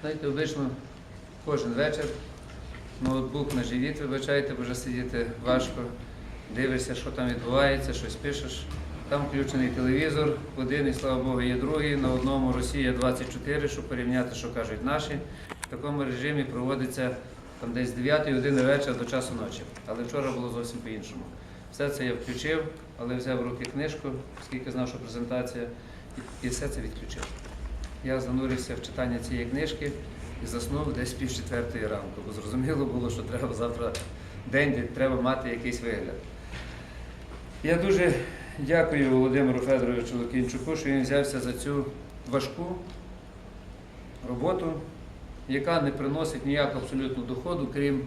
Знаєте, обично кожен вечір ноутбук на живіт, вибачайте, бо вже сидіти важко. Дивишся, що там відбувається, щось пишеш. Там включений телевізор, один, і слава Богу, є другий. На одному Росія 24, щоб порівняти, що кажуть наші. В такому режимі проводиться там десь з 9 години вечора до часу ночі. Але вчора було зовсім по-іншому. Все це я включив, але взяв в руки книжку, оскільки знав, що презентація, і все це відключив. Я занурився в читання цієї книжки і заснув десь пів четвертої ранку, бо зрозуміло було, що треба завтра день, де треба мати якийсь вигляд. Я дуже дякую Володимиру Федоровичу Лукінчуку, що він взявся за цю важку роботу, яка не приносить ніякого абсолютно доходу, крім,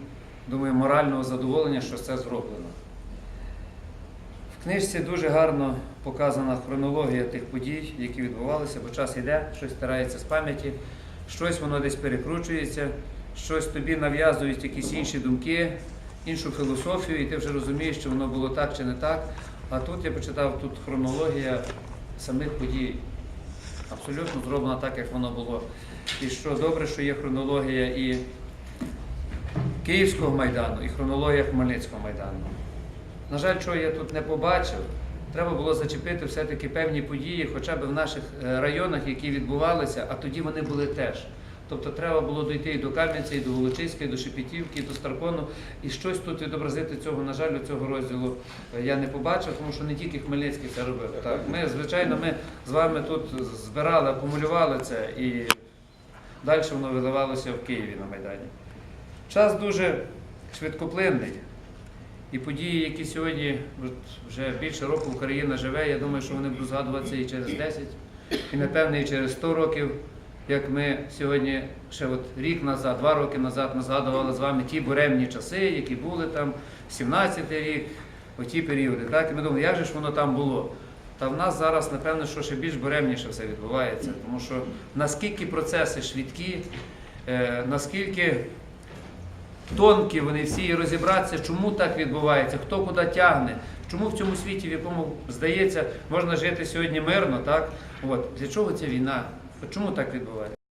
думаю, морального задоволення, що це зроблено. Книжці дуже гарно показана хронологія тих подій, які відбувалися, бо час йде, щось стирається з пам'яті, щось воно десь перекручується, щось тобі нав'язують якісь інші думки, іншу філософію, і ти вже розумієш, що воно було так чи не так. А тут я почитав тут хронологія самих подій. Абсолютно зроблена так, як воно було. І що добре, що є хронологія і Київського майдану, і хронологія Хмельницького майдану. На жаль, що я тут не побачив, треба було зачепити все-таки певні події, хоча б в наших е, районах, які відбувалися, а тоді вони були теж. Тобто треба було дійти і до Кам'янця, і до Волочиська, і до Шепетівки, і до Старкону, і щось тут відобразити цього, на жаль, цього розділу е, я не побачив, тому що не тільки Хмельницький це робив. Так, ми, звичайно, ми з вами тут збирали, акумулювали це, і далі воно виливалося в Києві на Майдані. Час дуже швидкоплинний. І події, які сьогодні от вже більше року Україна живе, я думаю, що вони будуть згадуватися і через 10, і напевне і через 100 років, як ми сьогодні ще от рік назад, два роки назад ми згадували з вами ті буремні часи, які були там, 17-й рік, оті періоди. Так? І ми думали, як же ж воно там було? Та в нас зараз, напевно, що ще більш буремніше все відбувається, тому що наскільки процеси швидкі, е, наскільки тонкі вони всі і розібратися, чому так відбувається, хто куди тягне, чому в цьому світі, в якому здається, можна жити сьогодні мирно, так? От для чого ця війна? Чому так відбувається?